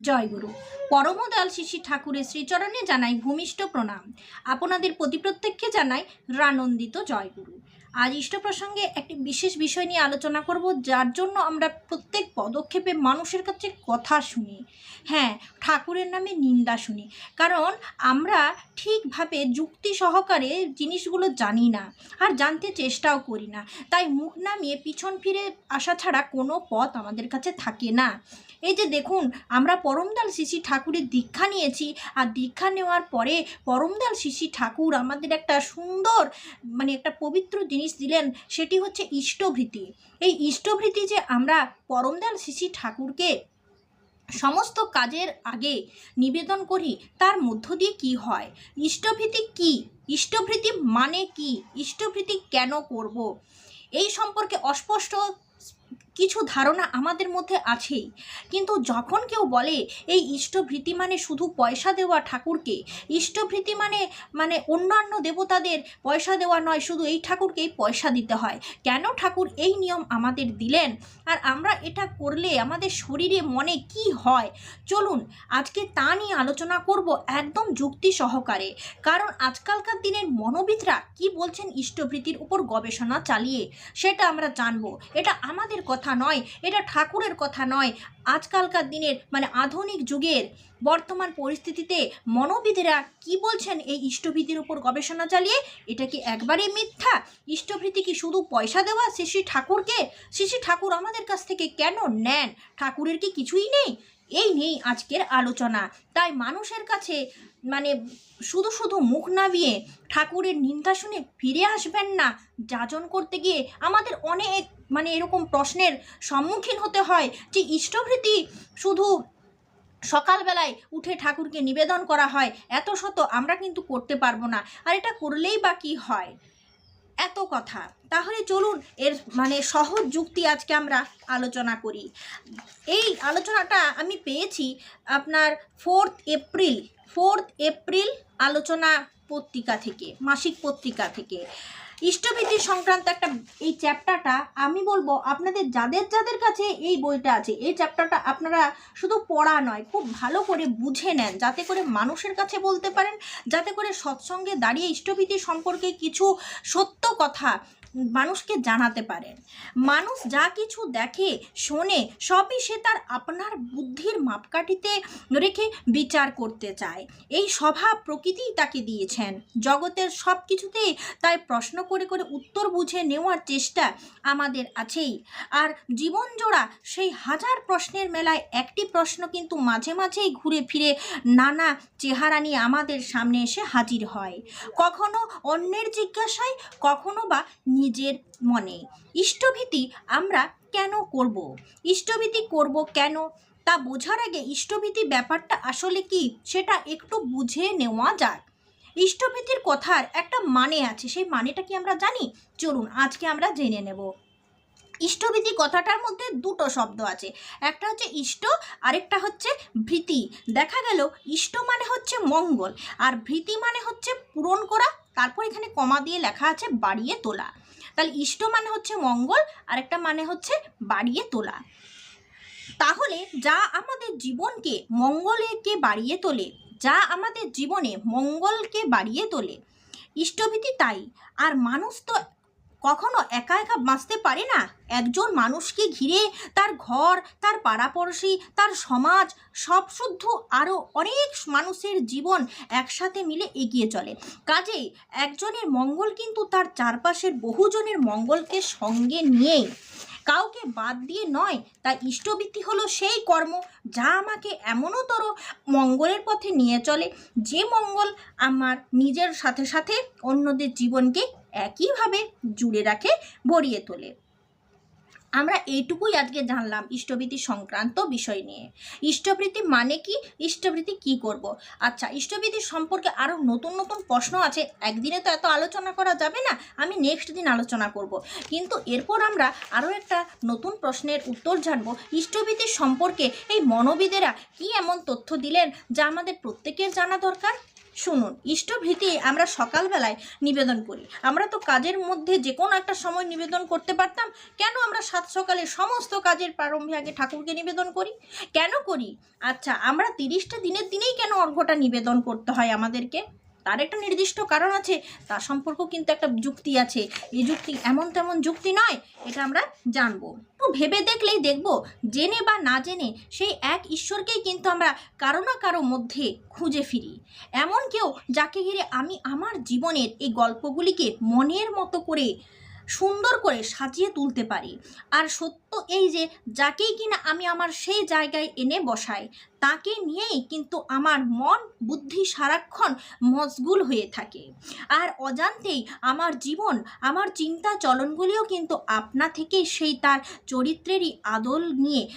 জয়গুরু পরমদয়াল শিশি ঠাকুরের শ্রীচরণে জানাই ভূমিষ্ঠ প্রণাম। আপনাদের প্রতি প্রত্যেককে জানাই রানন্দিত জয়গুরু। আজ ইষ্ট প্রসঙ্গে একটি বিশেষ বিষয় নিয়ে আলোচনা করব, যার জন্য আমরা প্রত্যেক পদক্ষেপে মানুষের কাছে কথা শুনি। হ্যাঁ ঠাকুরের নামে নিন্দা শুনি, কারণ আমরা ঠিকভাবে যুক্তি সহকারে জিনিসগুলো জানি না আর জানতে চেষ্টাও করি না। তাই মুখ নামিয়ে পিছন ফিরে আসা ছাড়া কোনো পথ আমাদের কাছে থাকে না। এই যে দেখুন, আমরা পরমদাল শিশি ঠাকুরের দীক্ষা নিয়েছি। আর দীক্ষা নেওয়ার পরে পরমদাল শিশি ঠাকুর আমাদের একটা সুন্দর মানে একটা পবিত্র জিনিস দিলেন, সেটি হচ্ছে ইষ্টভৃতি। এই ইষ্টভৃতি যে আমরা পরমদাল শিশি ঠাকুরকে সমস্ত কাজের আগে নিবেদন করি, তার মধ্য দিয়ে কি হয়? ইষ্টভৃতি কি? ইষ্টভৃতি মানে কি? ইষ্টভৃতি কেন করব? এই সম্পর্কে অস্পষ্ট কিছু ধারণা আমাদের মধ্যে আছেই। কিন্তু যখন কেউ বলে, এই ইষ্টভৃতি মানে শুধু পয়সা দেওয়া ঠাকুরকে, ইষ্টভৃতি মানে মানে অন্যান্য দেবতাদের পয়সা দেওয়া নয়, শুধু এই ঠাকুরকেই পয়সা দিতে হয়। কেন ঠাকুর এই নিয়ম আমাদের দিলেন? আর আমরা এটা করলে আমাদের শরীরে, মনে কি হয়? চলুন, আজকে তা নিয়ে আলোচনা করব একদম যুক্তি সহকারে। কারণ আজকালকার দিনের মনোবিদরা কি বলছেন ইষ্টভৃতির উপর গবেষণা চালিয়ে, সেটা আমরা জানব। এটা আমাদের কথা নয়, এটা ঠাকুরের কথা নয়। আজকালকার দিনের মানে আধুনিক যুগের বর্তমান পরিস্থিতিতে মনোবিদেরা কি বলছেন এই ইষ্টভীতির উপর গবেষণা চালিয়ে? এটা কি একবারেই মিথ্যা? ইষ্টভীতি কি শুধু পয়সা দেওয়া শ্রী ঠাকুরকে? শ্রী ঠাকুর আমাদের কাছ থেকে কেন নেন? ঠাকুরের কি কিছুই নেই? এই নেই আজকের আলোচনা। তাই মানুষের কাছে মানে শুধু শুধু মুখ নামিয়ে ঠাকুরের নিন্দা শুনে ফিরে আসবেন না। যাজন করতে গিয়ে আমাদের অনেক মানে এরকম প্রশ্নের সম্মুখীন হতে হয় যে ইষ্টভৃতি শুধু সকালবেলায় উঠে ঠাকুরকে নিবেদন করা হয়, এত শত আমরা কিন্তু করতে পারব না। আর এটা করলেই বা কী হয়? এত কথা। তাহলে চলুন এর মানে সহজ যুক্তি আজকে আমরা আলোচনা করি। এই আলোচনাটা আমি পেয়েছি আপনার ফোর্থ এপ্রিল ফোর্থ এপ্রিল আলোচনা পত্রিকা থেকে, মাসিক পত্রিকা থেকে। ইষ্টভীতি সংক্রান্ত একটা এই চ্যাপ্টারটা আমি বলব আপনাদের যাদের যাদের কাছে এই বইটা আছে, এই চ্যাপ্টারটা আপনারা শুধু পড়া নয়, খুব ভালো করে বুঝে নেন, যাতে করে মানুষের কাছে বলতে পারেন, যাতে করে সৎসঙ্গে দাঁড়িয়ে ইষ্টভীতি সম্পর্কে কিছু সত্য কথা মানুষকে জানাতে পারেন মানুষ যা কিছু দেখে, শোনে, সবই সে তার আপনার বুদ্ধির মাপকাঠিতে রেখে বিচার করতে চায়। এই স্বভাব প্রকৃতিই তাকে দিয়েছেন। জগতের সব কিছুতেই তাই প্রশ্ন করে করে উত্তর বুঝে নেওয়ার চেষ্টা আমাদের আছেই। আর জীবন জোড়া সেই হাজার প্রশ্নের মেলায় একটি প্রশ্ন কিন্তু মাঝে মাঝেই ঘুরে ফিরে নানা চেহারা নিয়ে আমাদের সামনে এসে হাজির হয়। কখনো অন্যের জিজ্ঞাসায়, কখনো বা নিজের মনে। ইষ্টভীতি আমরা কেন করব? ইষ্টভীতি করব কেন? তা বোঝার আগে ইষ্টভীতি ব্যাপারটা আসলে কি সেটা একটু বুঝে নেওয়া যাক। ইষ্টভীতির কথার একটা মানে আছে, সেই মানেটা কি আমরা জানি? চলুন, আজকে আমরা জেনে নেব। ইষ্টভীতি কথাটার মধ্যে দুটো শব্দ আছে। একটা হচ্ছে ইষ্ট, আরেকটা হচ্ছে ভীতি। দেখা গেল, ইষ্ট মানে হচ্ছে মঙ্গল, আর ভীতি মানে হচ্ছে পূরণ করা। তারপর এখানে কমা দিয়ে লেখা আছে বাড়িয়ে তোলা। তাহলে ইষ্ট মানে হচ্ছে মঙ্গল আর একটা মানে হচ্ছে বাড়িয়ে তোলা। তাহলে যা আমাদের জীবনকে মঙ্গলেকে বাড়িয়ে তোলে, যা আমাদের জীবনে মঙ্গলকে বাড়িয়ে তোলে, ইষ্টভীতি তাই। আর মানুষ তো কখনো একা একা বাঁচতে পারে না? একজন মানুষকে ঘিরে তার ঘর, তার পাড়াপড়শি, তার সমাজ, সব শুদ্ধ আরও অনেক মানুষের জীবন একসাথে মিলে এগিয়ে চলে। কাজেই একজনের মঙ্গল কিন্তু তার চারপাশের বহুজনের মঙ্গলকে সঙ্গে নিয়ে কাউকে বাদ দিয়ে নয় তাই ইষ্টবৃত্তি হলো সেই কর্ম যা আমাকে এমনতর মঙ্গলের পথে নিয়ে চলে। যে মঙ্গল আমার নিজের সাথে সাথে অন্যদের জীবনকে একইভাবে জুড়ে রাখে, ভরিয়ে তোলে। আমরা এইটুকুই আজকে জানলাম ইষ্টভীতি সংক্রান্ত বিষয় নিয়ে। ইষ্টভৃতি মানে কি? ইষ্টভৃতি কি করব? আচ্ছা ইষ্টভীতি সম্পর্কে আরও নতুন নতুন প্রশ্ন আছে। একদিনে তো এত আলোচনা করা যাবে না, আমি নেক্সট দিন আলোচনা করব। কিন্তু এরপর আমরা আরও একটা নতুন প্রশ্নের উত্তর জানব। ইষ্টভীতি সম্পর্কে এই মনোবিদেরা কি এমন তথ্য দিলেন, যা আমাদের প্রত্যেকের জানা দরকার? শুনুন, ইষ্টভীতি আমরা সকালবেলায় নিবেদন করি। আমরা তো কাজের মধ্যে যে কোনো একটা সময় নিবেদন করতে পারতাম। কেন আমরা সাত সকালে সমস্ত কাজের প্রারম্ভে আগে ঠাকুরকে নিবেদন করি? কেন করি? আচ্ছা আমরা তিরিশটা দিনের দিনেই কেন অর্ঘটা নিবেদন করতে হয় আমাদেরকে? তার একটা নির্দিষ্ট কারণ আছে, তার সম্পর্ক কিন্তু একটা যুক্তি আছে। এই যুক্তি এমন তেমন যুক্তি নয়, এটা আমরা জানব। ভেবে দেখলেই দেখব, জেনে বা না জেনে সেই এক ঈশ্বরকেই কিন্তু আমরা কারও না কারও মধ্যে খুঁজে ফিরি। এমন কেউ যাকে ঘিরে আমি আমার জীবনের এই গল্পগুলিকে মনের মতো করে সুন্দর করে সাজিয়ে তুলতে পারি। আর সত্য এই যে, যাকেই কিনা আমি আমার সেই জায়গায় এনে বসাই, তাকে নিয়েই কিন্তু আমার মন বুদ্ধি সারাক্ষণ মশগুল হয়ে থাকে। আর অজান্তেই আমার জীবন, আমার চিন্তা চলনগুলিও কিন্তু আপনা থেকেই সেই তার চরিত্রেরই আদল নিয়ে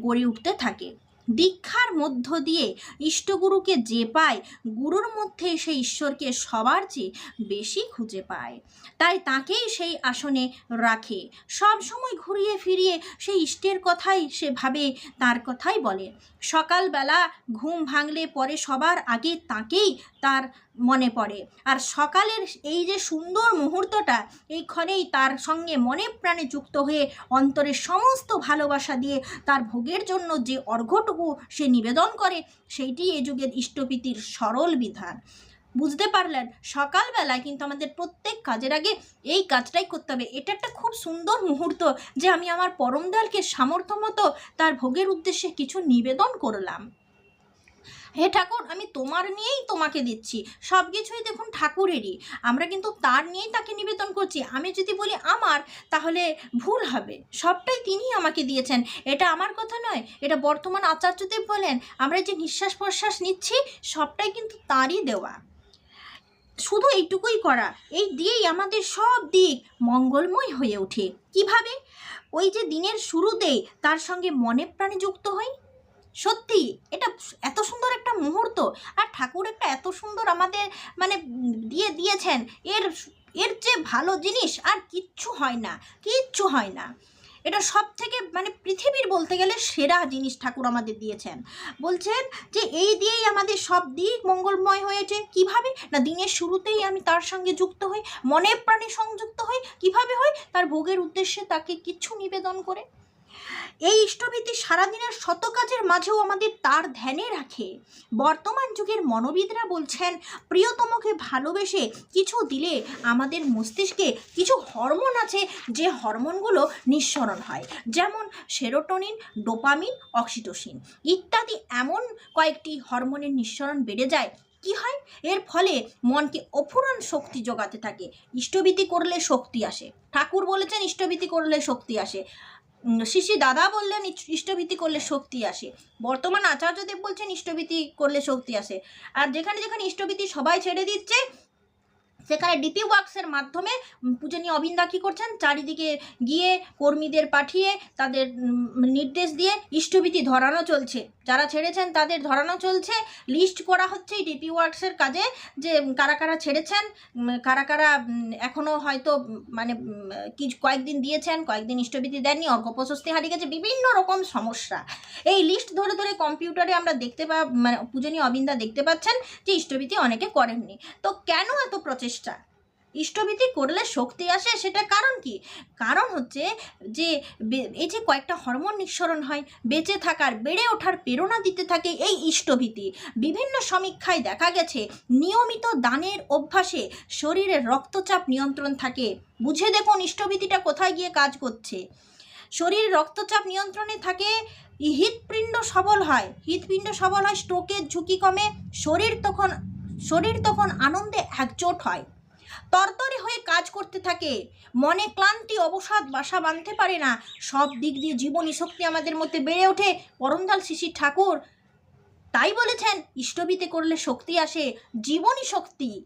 গড়ে উঠতে থাকে। দীক্ষার মধ্য দিয়ে ইষ্টগুরুকে যে পায়, গুরুর মধ্যে সেই ঈশ্বরকে সবার চেয়ে বেশি খুঁজে পায়। তাই তাকেই সেই আসনে রাখে। সব সময় ঘুরিয়ে ফিরিয়ে সেই ইষ্টের কথাই সে ভাবে, তার কথাই বলে। সকালবেলা ঘুম ভাঙলে পরে সবার আগে তাকেই তার মনে পড়ে। আর সকালের এই যে সুন্দর মুহূর্তটা এইক্ষণেই তার সঙ্গে মনে প্রাণে যুক্ত হয়ে অন্তরের সমস্ত ভালোবাসা দিয়ে তার ভোগের জন্য যে অর্ঘ্যটুকু সে নিবেদন করে, সেইটি এ যুগের ইষ্টপীতির সরল বিধান। বুঝতে পারলেন, সকালবেলায় কিন্তু আমাদের প্রত্যেক কাজের আগে এই কাজটাই করতে হবে। এটা একটা খুব সুন্দর মুহূর্ত যে আমি আমার পরমদালকে সামর্থ্য মতো তার ভোগের উদ্দেশ্যে কিছু নিবেদন করলাম। হে ঠাকুর, আমি তোমার নিয়েই তোমাকে দিচ্ছি। সব কিছুই দেখুন ঠাকুরেরই। আমরা কিন্তু তার নিয়েই তাকে নিবেদন করছি। আমি যদি বলি আমার, তাহলে ভুল হবে। সবটাই তিনি আমাকে দিয়েছেন। এটা আমার কথা নয়, এটা বর্তমান আচার্যদেব বলেন। আমরা যে নিঃশ্বাস প্রশ্বাস নিচ্ছি, সবটাই কিন্তু তারই দেওয়া। শুধু এইটুকুই করা, এই দিয়েই আমাদের সব দিক মঙ্গলময় হয়ে ওঠে। কীভাবে? ওই যে দিনের শুরুতেই তার সঙ্গে মনে প্রাণে যুক্ত হই। সত্যি, এটা এত সুন্দর একটা মুহূর্ত। আর ঠাকুর একটা এত সুন্দর আমাদের মানে দিয়ে দিয়েছেন। এর এর যে ভালো জিনিস আর কিচ্ছু হয় না, কিচ্ছু হয় না। এটা সব থেকে মানে পৃথিবীর বলতে গেলে সেরা জিনিস ঠাকুর আমাদের দিয়েছেন। বলছেন যে, এই দিয়েই আমাদের সব দিক মঙ্গলময় হয়েছে। কীভাবে? না, দিনের শুরুতেই আমি তার সঙ্গে যুক্ত হই, মনে প্রাণে সংযুক্ত হই। কীভাবে হই তার ভোগের উদ্দেশ্যে তাকে কিছু নিবেদন করে। এই ইষ্টভীতি সারাদিনের শত কাজের মাঝেও আমাদের তার ধ্যানে রাখে। বর্তমান যুগের মনোবিদরা বলছেন, প্রিয়তমকে ভালোবেসে কিছু দিলে আমাদের মস্তিষ্কে কিছু হরমোন আছে, যে হরমোনগুলো নিঃসরণ হয়। যেমন সেরোটোনিন, ডোপামিন, অক্সিটোসিন। ইত্যাদি এমন কয়েকটি হরমোনের নিঃসরণ বেড়ে যায়। কি হয়? এর ফলে মনকে অফুরান শক্তি জোগাতে থাকে। ইষ্টভীতি করলে শক্তি আসে। ঠাকুর বলেছেন, ইষ্টভীতি করলে শক্তি আসে। শিশি দাদা বললেন ইষ্টভীতি করলে শক্তি আসে। বর্তমান আচার্যদেব বলছেন, ইষ্টভীতি করলে শক্তি আসে। আর যেখানে যেখানে ইষ্টভীতি সবাই ছেড়ে দিচ্ছে সেখানে ডিপি ওয়ার্কসের মাধ্যমে পূজনীয় অবিন্দা কী করছেন? চারিদিকে গিয়ে কর্মীদের পাঠিয়ে তাদের নির্দেশ দিয়ে ইষ্টভীতি ধরানো চলছে। যারা ছেড়েছেন তাদের ধরানো চলছে। লিস্ট করা হচ্ছে ডিপি ওয়ার্কসের কাজে যে কারা কারা ছেড়েছেন কারা কারা এখনও হয়তো মানে কি কয়েকদিন দিয়েছেন, কয়েকদিন ইষ্টভীতি দেননি অর্ঘ প্রশস্তি হারিয়ে গেছে, বিভিন্ন রকম সমস্যা। এই লিস্ট ধরে ধরে কম্পিউটারে আমরা দেখতে পা মানে পূজনীয় অবিন্দা দেখতে পাচ্ছেন যে ইষ্টভীতি অনেকে করেননি। তো কেন এত প্রচেষ্টা ইষ্টভীতি করলে শক্তি আসে, সেটা কারণ কি? কারণ হচ্ছে যে এই যে কয়েকটা হরমোন নিঃসরণ হয়, বেঁচে থাকার, বেড়ে ওঠার প্রেরণা দিতে থাকে এই ইষ্টভীতি। বিভিন্ন সমীক্ষায় দেখা গেছে, নিয়মিত দানের অভ্যাসে শরীরের রক্তচাপ নিয়ন্ত্রণ থাকে। বুঝে দেখুন ইষ্টভীতিটা কোথায় গিয়ে কাজ করছে। শরীর রক্তচাপ নিয়ন্ত্রণে থাকে, হৃৎপিণ্ড সবল হয়। হৃৎপিণ্ড সবল হয় স্ট্রোকের ঝুঁকি কমে, শরীর তখন শরীর তখন আনন্দে একজোট হয়। তরতরে হয়ে কাজ করতে থাকে। মনে ক্লান্তি, অবসাদ, বাসা বাঁধতে পারে না। সব দিক দিয়ে জীবনী শক্তি আমাদের মধ্যে বেড়ে ওঠে। পরমদাল শিশির ঠাকুর তাই বলেছেন ইষ্টভীতি করলে শক্তি আসে, জীবনী শক্তি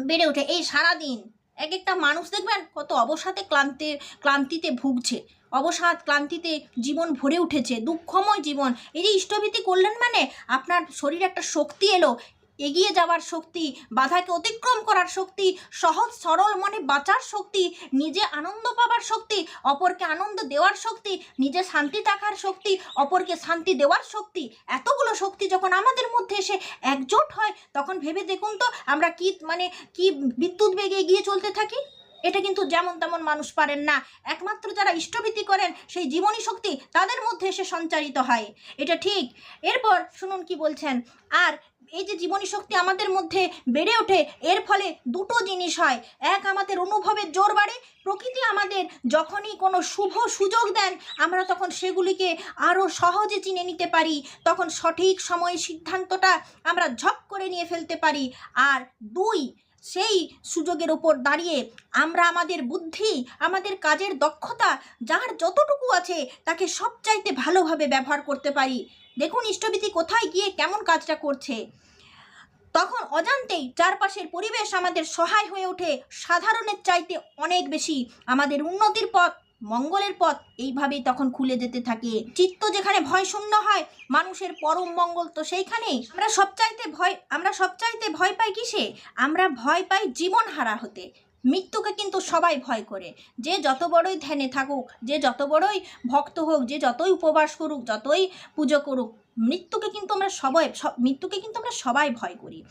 বেড়ে ওঠে। এই সারাদিন এক একটা মানুষ দেখবেন কত অবসাদে ক্লান্তে, ক্লান্তিতে ভুগছে। অবসাদ, ক্লান্তিতে জীবন ভরে উঠেছে। দুঃখময় জীবন। এই যে ইষ্টভীতি করলেন মানে আপনার শরীরে একটা শক্তি এলো। এগিয়ে যাওয়ার শক্তি, বাধাকে অতিক্রম করার শক্তি, সহজ, সরল মনে বাঁচার শক্তি, নিজে আনন্দ পাবার শক্তি, অপরকে আনন্দ দেওয়ার শক্তি, নিজে শান্তি থাকার শক্তি, অপরকে শান্তি দেওয়ার শক্তি। এতগুলো শক্তি যখন আমাদের মধ্যে এসে একজোট হয়, তখন ভেবে দেখুন তো আমরা কি মানে কি বিদ্যুৎ বেগে এগিয়ে চলতে থাকি? এটা কিন্তু যেমন তেমন মানুষ পারেন না। একমাত্র যারা ইষ্টভীতি করেন, সেই জীবনী শক্তি তাদের মধ্যে এসে সঞ্চারিত হয়। এটা ঠিক। এরপর শুনুন কি বলছেন। আর এই যে জীবনী শক্তি আমাদের মধ্যে বেড়ে ওঠে, এর ফলে দুটো জিনিস হয়। এক, আমাদের অনুভবের জোর বাড়ে। প্রকৃতি আমাদের যখনই কোনো শুভ সুযোগ দেন, আমরা তখন সেগুলিকে আরও সহজে চিনে নিতে পারি। তখন সঠিক সময়ে সিদ্ধান্তটা আমরা ঝপ করে নিয়ে ফেলতে পারি। আর দুই সেই সুযোগের ওপর দাঁড়িয়ে আমরা আমাদের বুদ্ধি, আমাদের কাজের দক্ষতা, যার যতটুকু আছে তাকে সবচাইতে ভালোভাবে ব্যবহার করতে পারি। দেখুন ইষ্টবিধি কোথায় গিয়ে কেমন কাজটা করছে। তখন অজান্তেই চারপাশের পরিবেশ আমাদের সহায় হয়ে ওঠে। সাধারণের চাইতে অনেক বেশি আমাদের উন্নতির পথ। মঙ্গলের পথ এইভাবেই তখন খুলে যেতে থাকে। চিত্ত যেখানে ভয় শূন্য হয়, মানুষের পরম মঙ্গল তো সেইখানেই। আমরা সবচাইতে ভয়, আমরা সবচাইতে ভয় পাই কিসে? আমরা ভয় পাই জীবন হারা হতে। মৃত্যুকে কিন্তু সবাই ভয় করে। যে যত বড়ই ধ্যানে থাকুক, যে যত বড়ই ভক্ত হোক, যে যতই উপবাস করুক, যতই পুজো করুক, মৃত্যুকে কিন্তু আমরা সবাই, সব, মৃত্যুকে কিন্তু আমরা সবাই ভয় করি।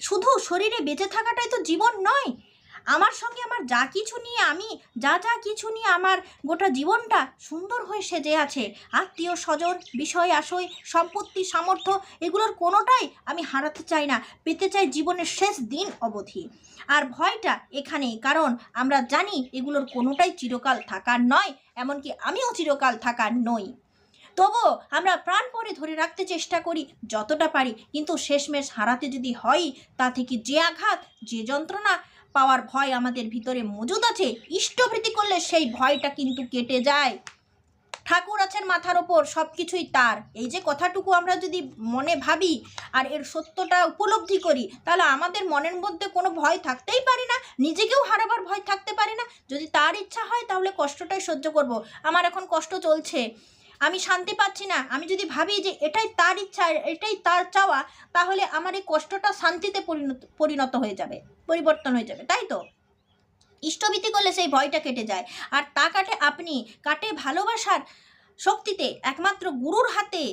শুধু শরীরে বেঁচে থাকাটাই তো জীবন নয় আমার সঙ্গে আমার যা কিছু নিয়ে আমি, যা যা কিছু নিয়ে আমার গোটা জীবনটা সুন্দর হয়ে সেজে আছে, আত্মীয় স্বজন, বিষয় আশয়, সম্পত্তি, সামর্থ্য, এগুলোর কোনোটাই আমি হারাতে চাই না, পেতে চাই জীবনের শেষ দিন অবধি। আর ভয়টা এখানেই, কারণ আমরা জানি এগুলোর কোনোটাই চিরকাল থাকার নয়, এমনকি আমিও চিরকাল থাকার নই। তবুও আমরা প্রাণপণে ধরে রাখতে চেষ্টা করি, যতটা পারি, কিন্তু শেষমেশ হারাতে যদি হয় তা থেকে যে আঘাত, যে যন্ত্রণা পাওয়ার ভয় আমাদের ভিতরে মজুদ আছে। ইষ্টভৃতি করলে সেই ভয়টা কিন্তু কেটে যায়। ঠাকুর আছেন মাথার ওপর সব কিছুই তার। এই যে কথাটুকু আমরা যদি মনে ভাবি আর এর সত্যটা উপলব্ধি করি, তাহলে আমাদের মনের মধ্যে কোনো ভয় থাকতেই পারে না। নিজেকেও হারাবার ভয় থাকতে পারে না। যদি তার ইচ্ছা হয়, তাহলে কষ্টটাই সহ্য করব। আমার এখন কষ্ট চলছে। আমি শান্তি পাচ্ছি না। আমি যদি ভাবি যে এটাই তার ইচ্ছা, এটাই তার চাওয়া, তাহলে আমার এই কষ্টটা শান্তিতে পরিণত পরিণত হয়ে যাবে, পরিবর্তন হয়ে যাবে, তাই তো? ইষ্টভীতি করলে সেই ভয়টা কেটে যায়। আর তা কাটে আপনি, কাটে ভালোবাসার শক্তিতে, একমাত্র গুরুর হাতে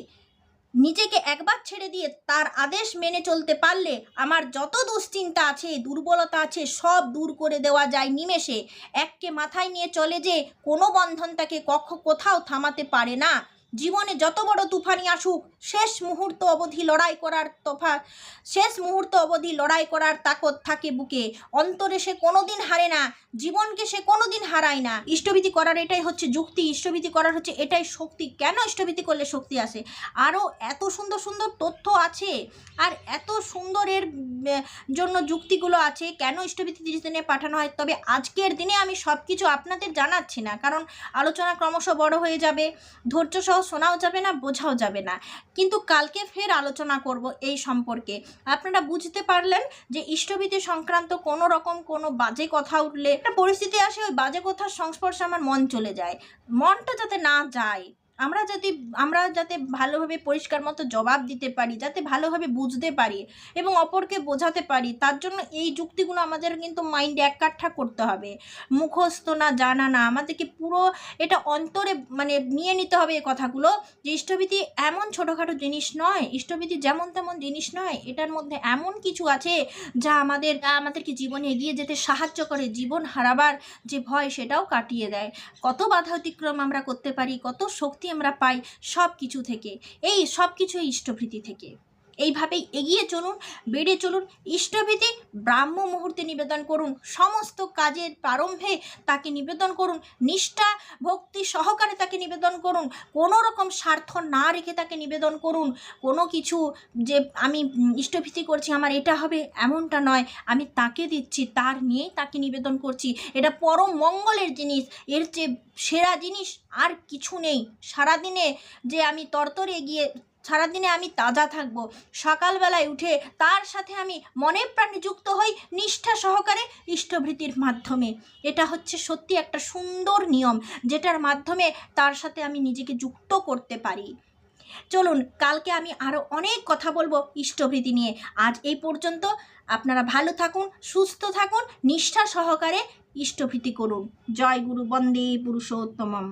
নিজেকে একবার ছেড়ে দিয়ে তার আদেশ মেনে চলতে পারলে আমার যত দুশ্চিন্তা আছে, দুর্বলতা আছে, সব দূর করে দেওয়া যায় নিমেষে। এককে মাথায় নিয়ে চলে যে কোনো বন্ধন তাকে কক্ষ কোথাও থামাতে পারে না। জীবনে যত বড় তুফানি আসুক, শেষ মুহূর্ত অবধি লড়াই করার তফা শেষ মুহূর্ত অবধি লড়াই করার তাকত থাকে বুকে। অন্তরে সে কোনোদিন হারে না, জীবনকে সে কোনোদিন হারায় না। ইষ্টভীতি করার এটাই হচ্ছে যুক্তি, ইষ্টভীতি করার হচ্ছে এটাই শক্তি। কেন ইষ্টভীতি করলে শক্তি আসে? আরও এত সুন্দর সুন্দর তথ্য আছে, আর এত সুন্দরের জন্য যুক্তিগুলো আছে, কেন ইষ্টভীতি দিনে পাঠানো হয়? তবে আজকের দিনে আমি সব কিছু আপনাদের জানাচ্ছি না, কারণ আলোচনা ক্রমশ বড় হয়ে যাবে। ধৈর্য সহ শোনাও যাবে না, বোঝাও যাবে না। কিন্তু কালকে ফের আলোচনা করব এই সম্পর্কে। আপনারা বুঝতে পারলেন যে ইষ্টভীতি সংক্রান্ত কোনো রকম কোনো বাজে কথা উঠলে একটা পরিস্থিতি আসে, ওই বাজে কথার সংস্পর্শে আমার মন চলে যায়। মনটা যাতে না যায়। আমরা যাতে আমরা যাতে ভালোভাবে পরিষ্কার মতো জবাব দিতে পারি, যাতে ভালোভাবে বুঝতে পারি এবং অপরকে বোঝাতে পারি, তার জন্য এই যুক্তিগুলো আমাদের কিন্তু মাইন্ডে এককাঠা করতে হবে। মুখস্থ না, জানা না, আমাদেরকে পুরো এটা অন্তরে মানে নিয়ে নিতে হবে এই কথাগুলো যে ইষ্টভীতি এমন ছোটোখাটো জিনিস নয়, ইষ্টভীতি যেমন তেমন জিনিস নয়, এটার মধ্যে এমন কিছু আছে যা আমাদের আমাদেরকে জীবনে এগিয়ে যেতে সাহায্য করে, জীবন হারাবার যে ভয় সেটাও কাটিয়ে দেয়। কত বাধা অতিক্রম আমরা করতে পারি, কত শক্তি আমরা পাই সব কিছু থেকে। এই সব কিছু ইষ্টভৃতি থেকে। এইভাবেই এগিয়ে চলুন, বেড়ে চলুন, ইষ্টভীতি ব্রাহ্ম মুহূর্তে নিবেদন করুন, সমস্ত কাজের প্রারম্ভে তাকে নিবেদন করুন, নিষ্ঠা, ভক্তি সহকারে তাকে নিবেদন করুন কোনো রকম স্বার্থ না রেখে তাকে নিবেদন করুন, কোনো কিছু যে আমি ইষ্টভীতি করছি, আমার এটা হবে এমনটা নয়, আমি তাকে দিচ্ছি, তার নিয়েই তাকে নিবেদন করছি। এটা পরম মঙ্গলের জিনিস, এর চেয়ে সেরা জিনিস আর কিছু নেই। সারাদিনে যে আমি তরতরে গিয়ে সারাদিনে আমি তাজা থাকব। সকালবেলায় উঠে তার সাথে আমি মনে প্রাণে যুক্ত হই নিষ্ঠা সহকারে ইষ্টভৃতির মাধ্যমে। এটা হচ্ছে সত্যি একটা সুন্দর নিয়ম, যেটার মাধ্যমে তার সাথে আমি নিজেকে যুক্ত করতে পারি। চলুন, কালকে আমি আরও অনেক কথা বলব ইষ্টভৃতি নিয়ে। আজ এই পর্যন্ত। আপনারা ভালো থাকুন, সুস্থ থাকুন, নিষ্ঠা সহকারে ইষ্টভৃতি করুন। জয় গুরু, বন্দে পুরুষোত্তমম।